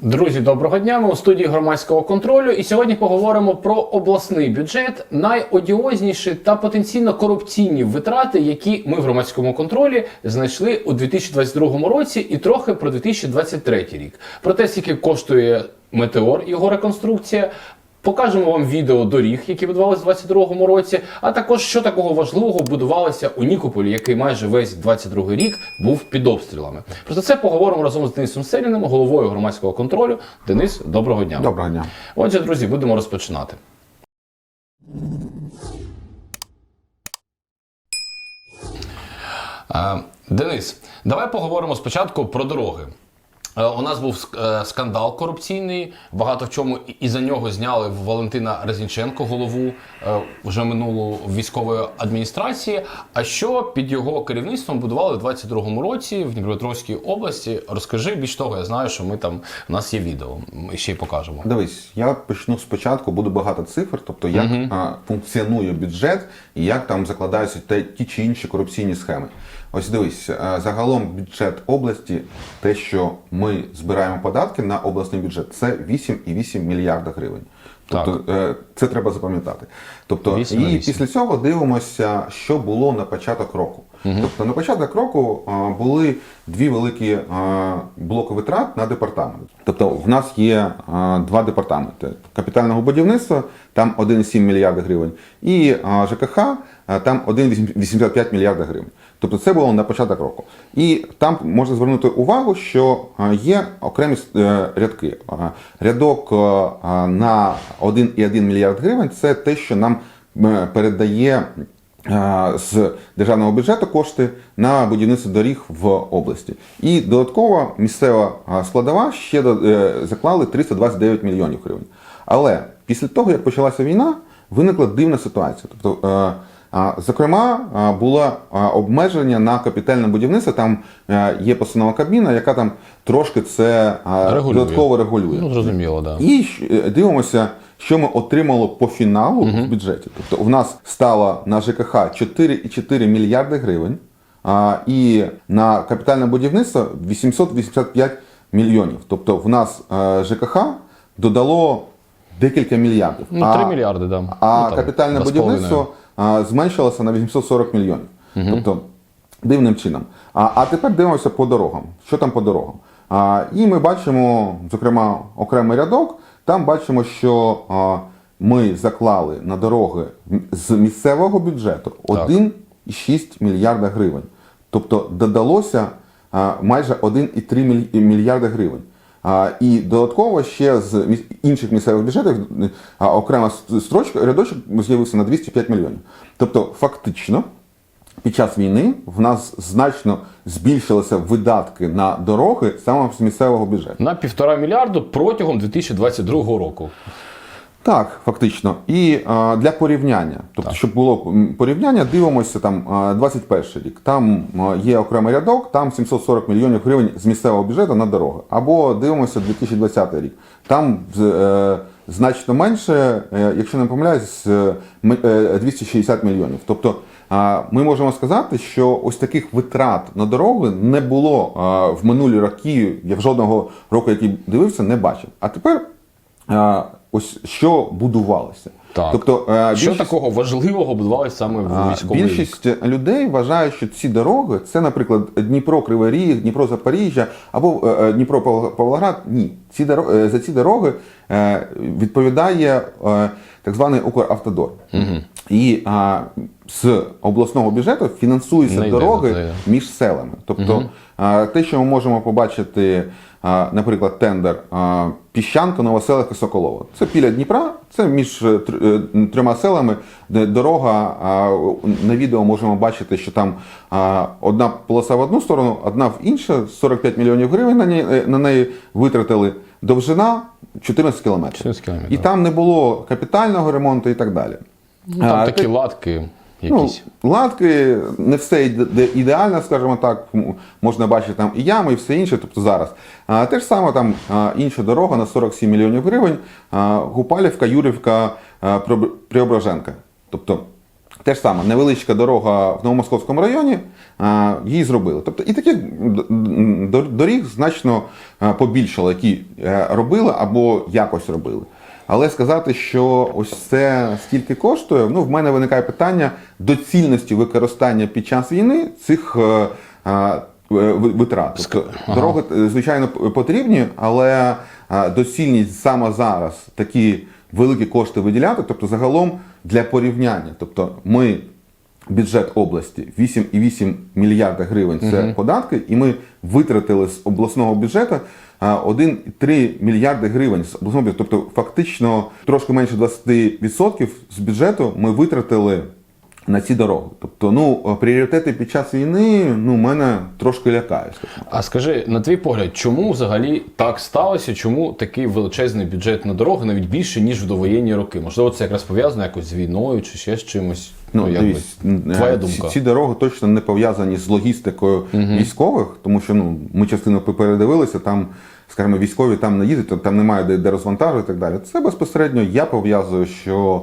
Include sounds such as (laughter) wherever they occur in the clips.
Друзі, доброго дня. Ми у студії громадського контролю. І сьогодні поговоримо про обласний бюджет, найодіозніші та потенційно корупційні витрати, які ми в громадському контролі знайшли у 2022 році, і трохи про 2023 рік. Про те, скільки коштує метеор, його реконструкція. Покажемо вам відео доріг, які будувалися у 2022 році, а також що такого важливого будувалося у Нікополі, який майже весь 22 рік був під обстрілами. Про це поговоримо разом з Денисом Селіним, головою громадського контролю. Денис, доброго дня. Доброго дня. Отже, друзі, будемо розпочинати. Е, Денис, давай поговоримо спочатку про дороги. Е, У нас був е, скандал корупційний. Багато в чому і- за нього зняли Валентина Резінченко, голову е, вже минулу військової адміністрації. А що під його керівництвом будували в 22-му році в Дніпропетровській області? Розкажи більш того, я знаю, що ми там у нас є відео. Ми ще й покажемо. Дивись, я почну спочатку, буде багато цифр, тобто як а, функціонує бюджет і як там закладаються те, ті чи інші корупційні схеми. Ось дивись, загалом бюджет області, те, що ми збираємо податки на обласний бюджет, це 8,8 мільярда гривень. Тобто так. це треба запам'ятати. Тобто, 8 на і після цього дивимося, що було на початок року. Тобто на початок року були дві великі блоки витрат на департамент. Тобто в нас є два департаменти капітального будівництва, там 1,7 мільярда гривень, і ЖКХ, там 1,85 мільярда гривень. Тобто це було на початок року. І там можна звернути увагу, що є окремі е, рядки. Рядок е, на 1,1 мільярд гривень це те, що нам е, передає з державного бюджету кошти на будівництво доріг в області. І додатково місцева е, складова ще е, заклали 329 мільйонів гривень. Але після того, як почалася війна, виникла дивна ситуація. Тобто, е, Зокрема, було обмеження на капітальне будівництво. Там е, є постанова Кабміна, яка там трошки це Регулює. додатково регулює. Ну, зрозуміло, да. І е, дивимося, що ми отримали по фіналу в бюджеті. Тобто, у нас стало на ЖКХ 4,4 мільярди гривень, а, і на капітальне будівництво 885 мільйонів. Тобто, в нас е, ЖКХ додало декілька мільярдів. Ну, 3 мільярди, да. А Ну, капітальне будівництво а, зменшилося на 840 мільйонів. Тобто дивним чином. А, а тепер дивимося по дорогам. Що там по дорогам? А, і ми бачимо, зокрема, окремий рядок. Там бачимо, що а, ми заклали на дороги з місцевого бюджету 1,6 мільярда гривень. Тобто додалося а, майже 1,3 міль- мільярда гривень. А, і додатково ще з інших місцевих бюджетів а, окрема строчка, рядочок з'явився на 205 мільйонів. Тобто, фактично, під час війни в нас значно збільшилися видатки на дороги саме з місцевого бюджету. На півтора мільярду протягом 2022 року. Так, фактично. І а, для порівняння, тобто, щоб було порівняння, дивимося там а, 21 рік. Там є окремий рядок, там 740 мільйонів гривень з місцевого бюджету на дороги. Або дивимося 2020 рік. Там е, значно менше, е, якщо не помиляюсь, е, ми- е, 260 мільйонів. Тобто ми можемо сказати, що ось таких витрат на дороги не було в минулі роки. Я в жодного року, який дивився, не бачив. А тепер. Ось що будувалося. Так. Тобто, е, Що такого важливого будувалося саме в рік? більшість людей вважають, що ці дороги це, наприклад, Дніпро Кривий Ріг, Дніпро Запоріжжя або е, е, Дніпро Павл- Павлоград. Ні, ці дороги, за ці дороги відповідає так званий Укравтодор. І а, з обласного бюджету фінансуються Не йде дороги на це. між селами. Тобто а, те, що ми можемо побачити, а, наприклад, тендер а, Піщанка, Новоселівка, Соколова. Це біля Дніпра, це між е, е, трьома селами, де дорога. а, На відео можемо бачити, що там а, одна полоса в одну сторону, одна в іншу, 45 мільйонів гривень на неї, на неї витратили. Довжина 14 кілометрів. 14 кілометрів, І там не було капітального ремонту і так далі. Ну, там А, такі те- латки Ну, якісь. латки не все іде- ідеально, скажімо так. Можна бачити там і ями, і все інше. Тобто зараз. А, те ж саме там інша дорога на 47 мільйонів гривень. А, Гупалівка, Юрівка, Преображенка. Тобто Те ж саме, невеличка дорога в Новомосковському районі, а, її зробили. Тобто і таких доріг значно побільшало, які е, робили або якось робили. Але сказати, що ось це стільки коштує, ну в мене виникає питання доцільності використання під час війни цих ви- витрат. Ага. дороги, звичайно, потрібні, але е, доцільність саме зараз такі великі кошти виділяти, тобто загалом для порівняння. Тобто ми бюджет області 8,8 мільярда гривень це податки, і ми витратили з обласного бюджету 1,3 мільярди гривень з обласного бюджету. Тобто, фактично трошки менше 20% з бюджету ми витратили на ці дороги. Тобто, ну пріоритети під час війни ну мене трошки лякають. А скажи, на твій погляд, чому взагалі так сталося? Чому такий величезний бюджет на дороги навіть більше, ніж в довоєнні роки? Можливо, це якраз пов'язано якось з війною чи ще з чимось? Ну, якби, дивись, е, твоя думка. Ці, дороги точно не пов'язані з логістикою військових, тому що ну, ми частину передивилися, там, скажімо, військові там не їздять, там немає де, де розвантажувати і так далі. Це безпосередньо я пов'язую, що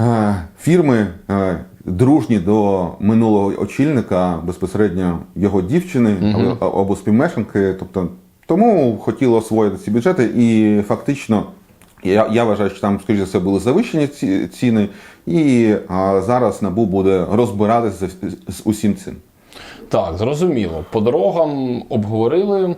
е, фірми е, дружні до минулого очільника, безпосередньо його дівчини або, або співмешканки. Тобто, тому хотіли освоїти ці бюджети і фактично. Я, я вважаю, що там, скоріше за все, були завищені ці, ціни, і а, зараз НАБУ буде розбиратися з, з усім цим. Так, зрозуміло. По дорогам обговорили.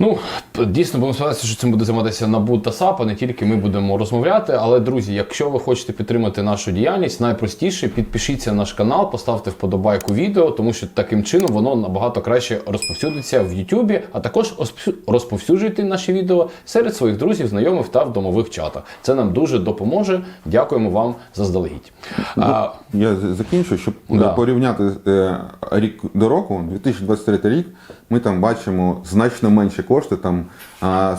Ну, дійсно, будемо сподіватися, що цим буде займатися НАБУ та САП, а не тільки ми будемо розмовляти. Але, друзі, якщо ви хочете підтримати нашу діяльність, найпростіше підпишіться на наш канал, поставте вподобайку відео, тому що таким чином воно набагато краще розповсюдиться в Ютубі, а також розпов- розповсюджуйте наші відео серед своїх друзів, знайомих та в домових чатах. Це нам дуже допоможе. Дякуємо вам заздалегідь. А, Я закінчу, щоб Да. порівняти е, рік до року, 2023 рік, ми там бачимо значно менші кошти, там а,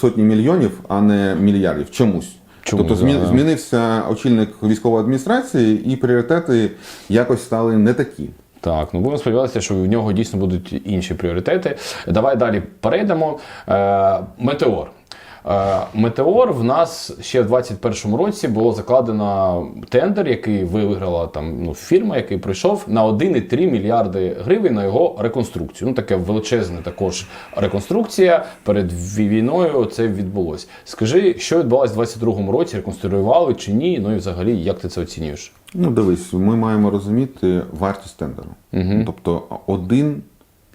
сотні мільйонів, а не мільярдів. Чомусь. Чому, тобто змінився очільник військової адміністрації, і пріоритети якось стали не такі. Так, ну будемо сподіватися, що в нього дійсно будуть інші пріоритети. Давай далі перейдемо. Е, Метеор. Е, Метеор в нас ще в 2021 році було закладено тендер, який виграла там ну, фірма, який прийшов на 1,3 мільярди гривень на його реконструкцію. Ну таке величезна також реконструкція. Перед війною це відбулось. Скажи, що відбулось в 2022 році? Реконструювали чи ні? Ну і взагалі, як ти це оцінюєш? Ну, дивись, ми маємо розуміти вартість тендеру. Тобто один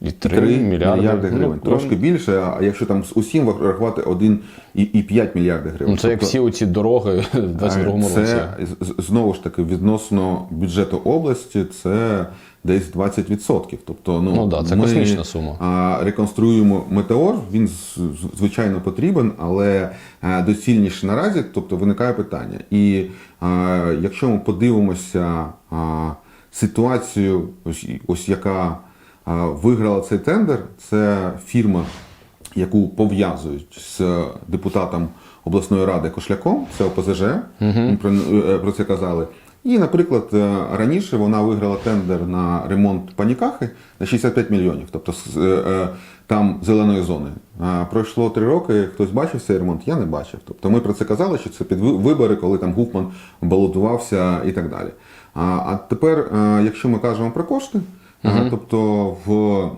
І 3 3 мільярди, мільярди, гривень. Ну, Трошки більше, а якщо там з усім рахувати 1,5 мільярди гривень. Ну, це як Тобто, всі оці дороги (laughs) в 22-му році. Це знову ж таки відносно бюджету області, це десь 20%. Тобто, ну, Ну да, це ми, космічна сума. а, реконструюємо метеор. Він звичайно потрібен, але е, доцільніше наразі, тобто виникає питання. І е, якщо ми подивимося а, ситуацію, ось, ось яка а, виграла цей тендер, це фірма яку пов'язують з депутатом обласної ради Кошляком, це ОПЗЖ, ми про, це казали. І, наприклад, е, раніше вона виграла тендер на ремонт панікахи на 65 мільйонів, тобто е, там зеленої зони. Пройшло три роки, хтось бачив цей ремонт, я не бачив. Тобто ми про це казали, що це під вибори, коли там Гуфман балотувався і так далі. А, тепер, якщо ми кажемо про кошти, е, тобто в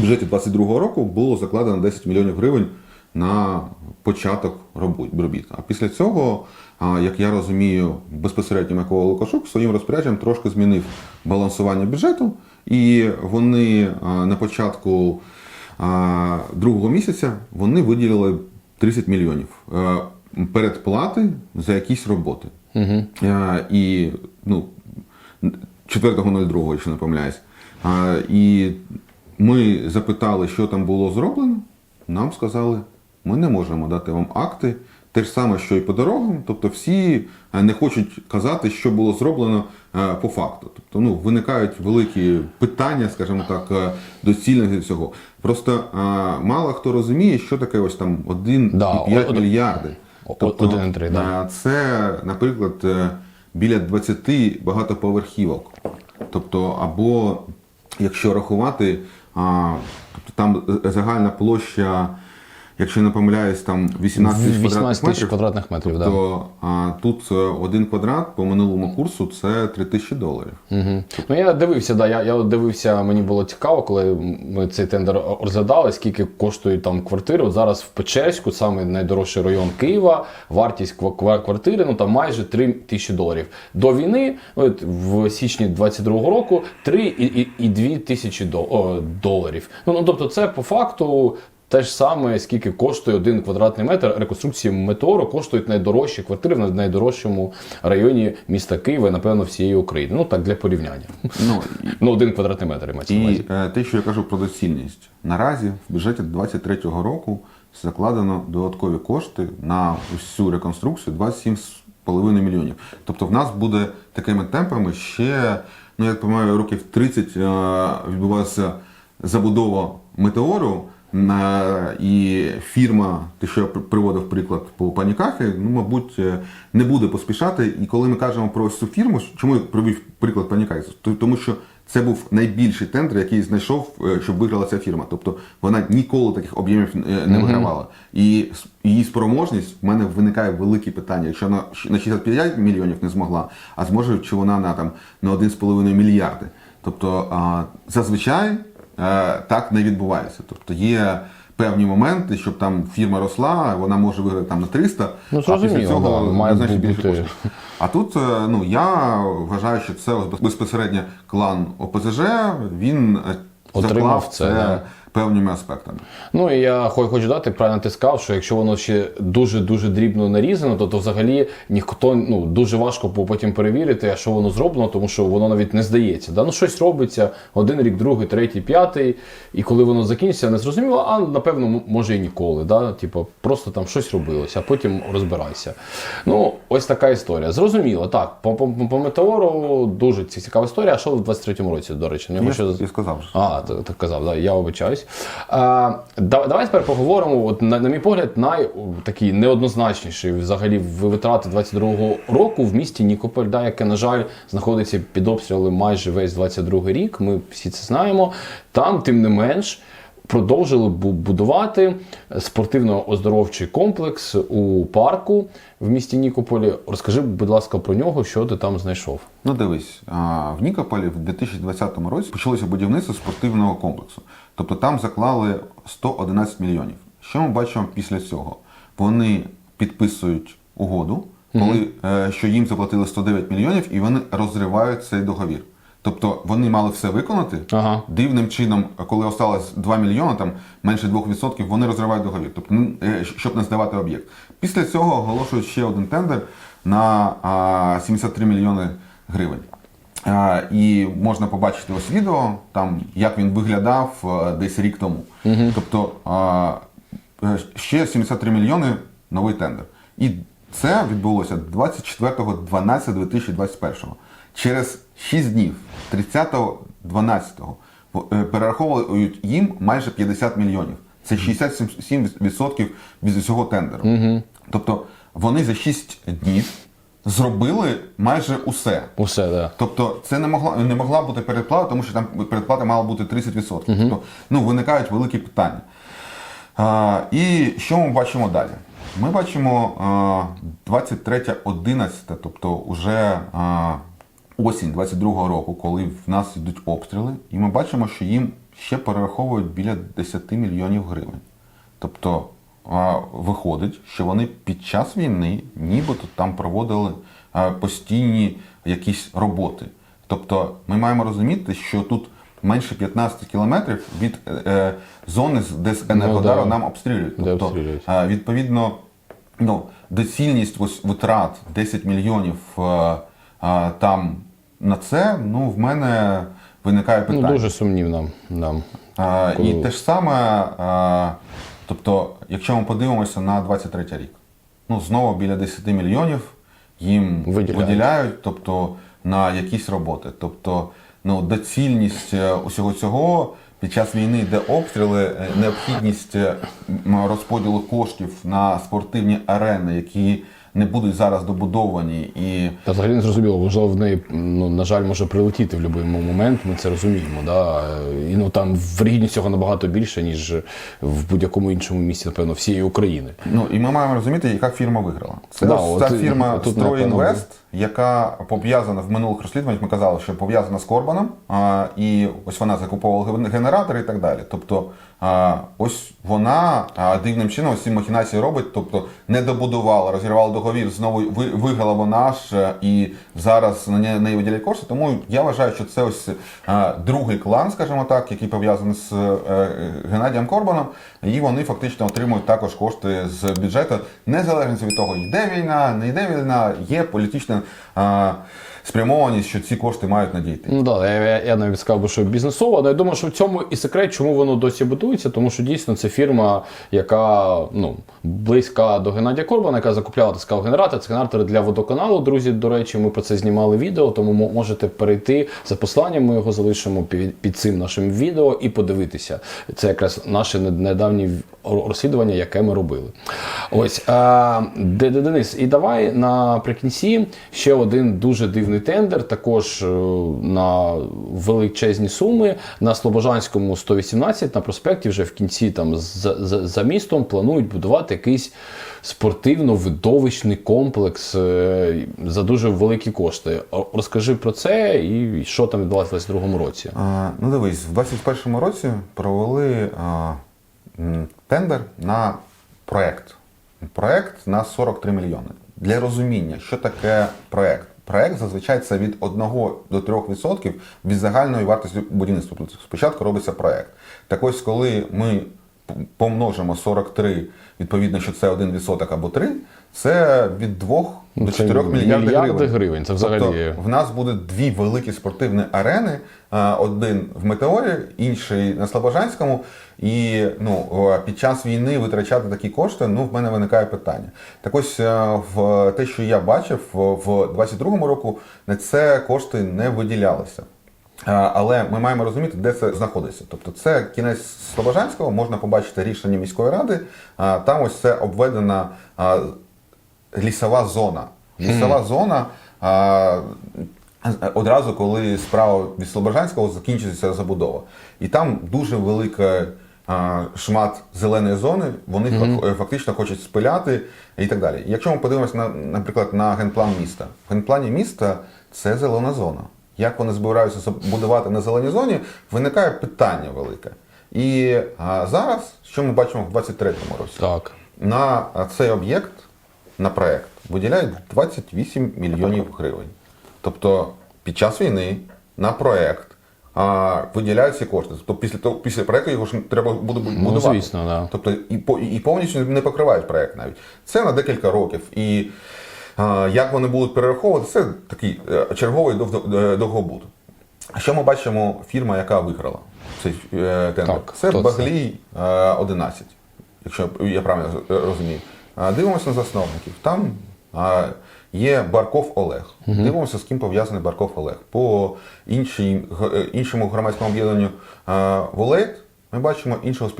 бюджеті 22-го року було закладено 10 мільйонів гривень на початок робіт. А після цього, як я розумію, безпосередньо Микола Лукашук своїм розпорядженням трошки змінив балансування бюджету, і вони на початку другого місяця вони виділили 30 мільйонів е, передплати за якісь роботи. Е, І ну, 4.02, якщо не помиляюсь. А, І ми запитали, що там було зроблено. Нам сказали, ми не можемо дати вам акти. Те ж саме, що і по дорогам. Тобто всі е, не хочуть казати, що було зроблено е, по факту. Тобто ну, виникають великі питання, скажімо так, е, доцільності цього. Просто мало хто розуміє, що таке ось там 1,5 Да, мільярди. Тобто, 1,3, да. Це, наприклад, біля 20 багатоповерхівок. Тобто, або якщо рахувати, тобто там загальна площа якщо я не помиляюсь, там 18 тисяч 18 квадратних метрів. квадратних метрів, да. То а, тут е, один квадрат по минулому курсу це 3 тисячі доларів. Угу. Ну я дивився, да. Я, я дивився, мені було цікаво, коли ми цей тендер розглядали, скільки коштують там квартири. От зараз в Печерську, саме найдорожчий район Києва, вартість ква- ква- квартири ну там майже 3 тисячі доларів. До війни, от в січні 22-го року, 3 і, і, і 2 тисячі доларів. Ну, ну тобто, це по факту. Те ж саме, скільки коштує один квадратний метр реконструкції метеору, коштують найдорожчі квартири в найдорожчому районі міста Києва, напевно, всієї України. Ну так для порівняння. Ну, Ну, один квадратний метр мається на І увазі. е, те, що я кажу про доцільність, наразі в бюджеті 2023 року закладено додаткові кошти на всю реконструкцію 27,5 мільйонів. Тобто в нас буде такими темпами ще, ну я пам'ятаю, років 30 е, відбувалася забудова метеору. На, і фірма, те, що я приводив приклад по панікахи, ну, мабуть, е, не буде поспішати. І коли ми кажемо про ось цю фірму, чому я привів приклад панікахи? То- Тому що це був найбільший тендер, який знайшов, е, щоб виграла ця фірма. Тобто вона ніколи таких об'ємів е, не вигравала. І її спроможність в мене виникає велике питання. Якщо вона на 65 мільйонів не змогла, а зможе чи вона на там на 1,5 мільярди. Тобто а, зазвичай так не відбувається. Тобто є певні моменти, щоб там фірма росла, вона може виграти там на 300, Ну, а після цього да, має значно більше коштів. А тут е, ну я вважаю, що це безпосередньо клан ОПЗЖ. Він е, Отримав заклав це, да. Певними аспектами. Ну і я хочу дати, правильно ти сказав, що якщо воно ще дуже-дуже дрібно нарізано, то, то взагалі ніхто ну дуже важко потім перевірити, а що воно зроблено, тому що воно навіть не здається. Да? Ну щось робиться один рік, другий, третій, п'ятий, і коли воно закінчиться, не зрозуміло, а напевно може і ніколи. Да? Типу, просто там щось робилося, а потім розбирайся. Ну, ось така історія. Зрозуміло, так. По, по, по метеору дуже цікава історія. А що в 23-му році, до речі, нього Я, сказав а, так, так казав, да, я А, давай тепер поговоримо. От, на, на мій погляд, най такий неоднозначніший взагалі витрати 22-го року в місті Нікополь, да, яке, на жаль, знаходиться під обстрілами майже весь 22-й рік. Ми всі це знаємо. Там, тим не менш. Продовжили будувати спортивно-оздоровчий комплекс у парку в місті Нікополі. Розкажи, будь ласка, про нього, що ти там знайшов. Ну дивись, в Нікополі в 2020 році почалося будівництво спортивного комплексу. Тобто там заклали 111 мільйонів. Що ми бачимо після цього? Вони підписують угоду, коли е, що їм заплатили 109 мільйонів, і вони розривають цей договір. Тобто вони мали все виконати. Ага. Дивним чином, коли осталось 2 мільйони, там менше 2%, вони розривають договір, тобто ну, е, щоб не здавати об'єкт. Після цього оголошують ще один тендер на 73 мільйони гривень. І можна побачити ось відео, там як він виглядав е, десь рік тому. Тобто а, е, ще 73 мільйони новий тендер. І це відбулося 24.12.2021. Через 6 днів, 30.12, е, перераховують їм майже 50 мільйонів. Це 67% від усього тендеру. Тобто вони за 6 днів зробили майже усе. Усе, да. Тобто це не могла не могла бути передплата, тому що там передплата мала бути 30%. Тобто ну, виникають великі питання. А, і що ми бачимо далі? Ми бачимо 23.11, тобто вже а, осінь 22-го року, коли в нас йдуть обстріли, і ми бачимо, що їм ще перераховують біля 10 мільйонів гривень. Тобто виходить, що вони під час війни нібито там проводили постійні якісь роботи. Тобто ми маємо розуміти, що тут менше 15 кілометрів від е, е, зони, де з Енергодару Ну, да. нам обстрілюють. Тобто, обстрілюють. а, відповідно, ну, доцільність ось витрат 10 мільйонів е, а, там на це, ну, в мене виникає питання. Ну, дуже сумнівно. Да. А, Коли- І те ж саме, а, тобто, якщо ми подивимося на 23 рік, ну знову біля 10 мільйонів їм Виділяють. виділяють, тобто на якісь роботи. Тобто, ну, доцільність е, усього цього під час війни, де обстріли, е, необхідність е, розподілу коштів на спортивні арени, які не будуть зараз добудовані і Та взагалі не зрозуміло, можливо, в неї, ну, на жаль, може прилетіти в будь-який момент, ми це розуміємо. Да? І ну, там в Рігні цього набагато більше, ніж в будь-якому іншому місці, напевно, всієї України. Ну і ми маємо розуміти, яка фірма виграла. Це Да, ось от і- фірма «Стройінвест», яка пов'язана в минулих розслідуваннях. Ми казали, що пов'язана з Корбаном, а, і ось вона закуповувала генератори і так далі. Тобто, а, ось вона а, дивним чином ось ці махінації робить, тобто не добудувала, розірвала договір, знову ви- виграла вона ж е, і зараз на неї- неї виділяють кошти. Тому я вважаю, що це ось а, другий клан, скажімо так, який пов'язаний з е, Геннадієм Корбаном, і вони фактично отримують також кошти з бюджету, незалежно від того, йде війна, не йде війна, є політична а, спрямованість, що ці кошти мають надійти. Ну да, я, я, навіть сказав би, що бізнесово, але я думаю, що в цьому і секрет, чому воно досі будується, тому що дійсно це фірма, яка ну, близька до Геннадія Корбана, яка закупляла так сказав, генератор. Це генератори для водоканалу. Друзі, до речі, ми про це знімали відео, тому можете перейти за посиланням. Ми його залишимо під, під цим нашим відео і подивитися. Це якраз наше нед- недавнє в- розслідування, яке ми робили. Ось Де- Де- Денис, і давай наприкінці ще один дуже дивний тендер, також е, на величезні суми. На Слобожанському 118 на проспекті вже в кінці там за, за, за містом планують будувати якийсь спортивно-видовищний комплекс е, за дуже великі кошти. Розкажи про це і що там відбувалося в 2022 році. А, ну дивись, в 2021 році провели а, тендер на проект. Проект на 43 мільйони. Для розуміння, що таке проект. Проект зазвичай це від 1 до 3% від загальної вартості будівництва. Тобто спочатку робиться проект. Так ось, коли ми помножимо 43, відповідно, що це 1% або 3, це від 2 до Це 4 мільярдів мільярди гривень. гривень, це взагалі- Тобто, в нас буде дві великі спортивні арени: один в Метеорі, інший на Слобожанському. І ну, під час війни витрачати такі кошти, ну, в мене виникає питання. Так ось е, в те, що я бачив, в- в 22-му року на це кошти не виділялися. Але ми маємо розуміти, де це знаходиться. Тобто, це кінець Слобожанського, можна побачити рішення міської ради. Там ось це обведена лісова зона. Лісова зона. А, Одразу, коли справа від Слобожанського закінчується забудова. І там дуже велика а, шмат зеленої зони, вони фак- фактично хочуть спиляти і так далі. Якщо ми подивимося, на, наприклад, на генплан міста. В генплані міста це зелена зона. Як вони збираються будувати на зеленій зоні, виникає питання велике. І а, зараз, що ми бачимо в 23-му році? Так. На цей об'єкт, на проект, виділяють 28 мільйонів гривень. Тобто під час війни на проект а, виділяють ці кошти. Тобто після того, після проекту його ж треба буде будувати. Ну, звісно, да. Тобто і, по- і повністю не покривають проект навіть. Це на декілька років. І а, як вони будуть перераховувати, це такий е, черговий е. А що ми бачимо фірма, яка виграла цей е, тендер? Так, це? Баглій е, 11, якщо я правильно розумію. Дивимося на засновників. Там є Барков Олег. Дивимося, з ким пов'язаний Барков Олег. По іншій, е, іншому громадському об'єднанню Волейт ми бачимо іншого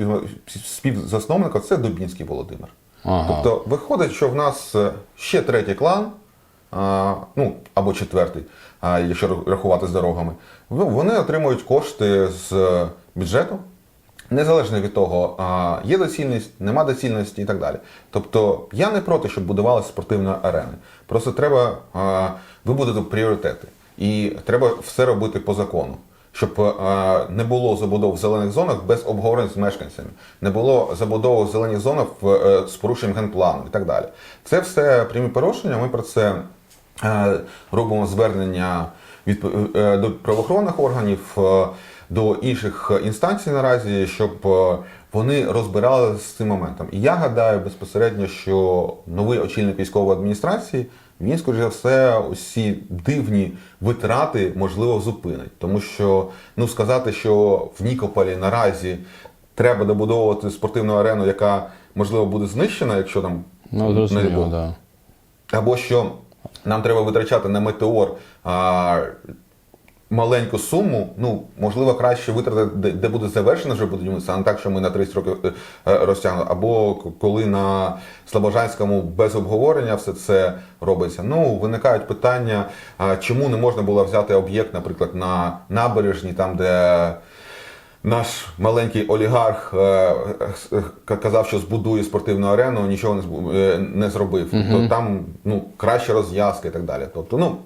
співзасновника це Дубінський Володимир. Ага. Тобто виходить, що в нас е, ще третій клан, ну або четвертий, якщо рахувати з дорогами, вони отримують кошти з е, бюджету, незалежно від того, є доцільність, нема доцільності і так далі. Тобто я не проти, щоб будувалися спортивні арени. Просто треба вибудити пріоритети. І треба все робити по закону. Щоб не було забудов в зелених зонах без обговорень з мешканцями, не було забудов в зелених зонах е, з порушенням генплану і так далі. Це все прямі порушення. Ми про це е, робимо звернення від, е, правоохоронних органів, до інших інстанцій наразі, щоб е, вони розбиралися з цим моментом. І я гадаю безпосередньо, що новий очільник військової адміністрації він, скоріш за все, усі дивні витрати можливо зупинить. Тому що ну сказати, що в Нікополі наразі треба добудовувати спортивну арену, яка можливо буде знищена, якщо там Ну, зрозуміло, да. або що нам треба витрачати на метеор а, маленьку суму, ну можливо, краще витратити, де, де буде завершено вже будівництво, а не так, що ми на 30 років е, е, розтягнули. Або коли на Слобожанському без обговорення все це робиться. Ну виникають питання, чому не можна було взяти об'єкт, наприклад, на набережні, там де. Наш маленький олігарх е, казав, що збудує спортивну арену, нічого не не зробив. Тобто там ну краща розв'язка і так далі. Тобто, ну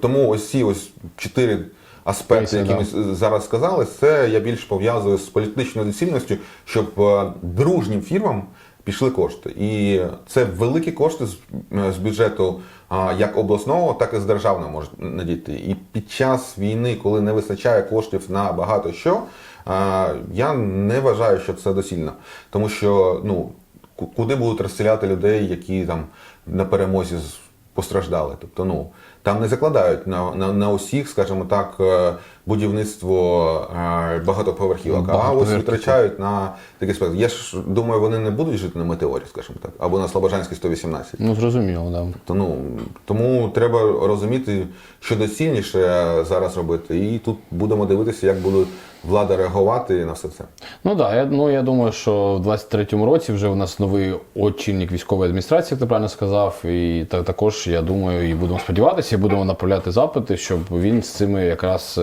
тому ось ці ось чотири аспекти, які ми зараз сказали, це я більш пов'язую з політичною доцільністю, щоб е, дружнім фірмам пішли кошти. І це великі кошти з, е, з бюджету як обласного, так і з державного можуть надійти. І під час війни, коли не вистачає коштів на багато що, я не вважаю, що це доцільно. Тому що ну, куди будуть розстріляти людей, які там на перемозі з- постраждали. Тобто, ну там не закладають на, на, на усіх, скажімо так, е, будівництво е, багатоповерхівок, а ось витрачають на такий спект. Я ж думаю, вони не будуть жити на метеорі, скажімо так, або на Слобожанській 118. Ну зрозуміло, да. То, ну, тому треба розуміти, що доцільніше зараз робити. І тут будемо дивитися, як буде влада реагувати на все це. Ну так, я, ну, я думаю, що в 23-му році вже у нас новий очільник військової адміністрації, як ти правильно сказав. І та, також, я думаю, і будемо сподіватися, будемо направляти запити, щоб він з цими якраз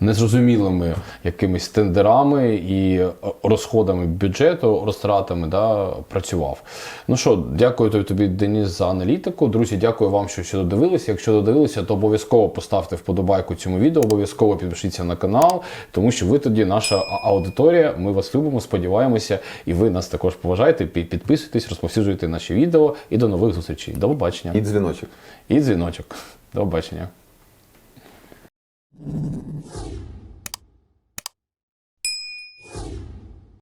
незрозумілими якимись тендерами і розходами бюджету, розтратами да, працював. Ну що, дякую тобі, тобі, Деніс, за аналітику. Друзі, дякую вам, що ще додивилися. Якщо додивилися, то обов'язково поставте вподобайку цьому відео, обов'язково підпишіться на канал, тому що ви тоді наша аудиторія. Ми вас любимо, сподіваємося, і ви нас також поважаєте. Підписуйтесь, розповсюджуйте наші відео і до нових зустрічей. До побачення. І дзвіночок. І дзвіночок. До побачення.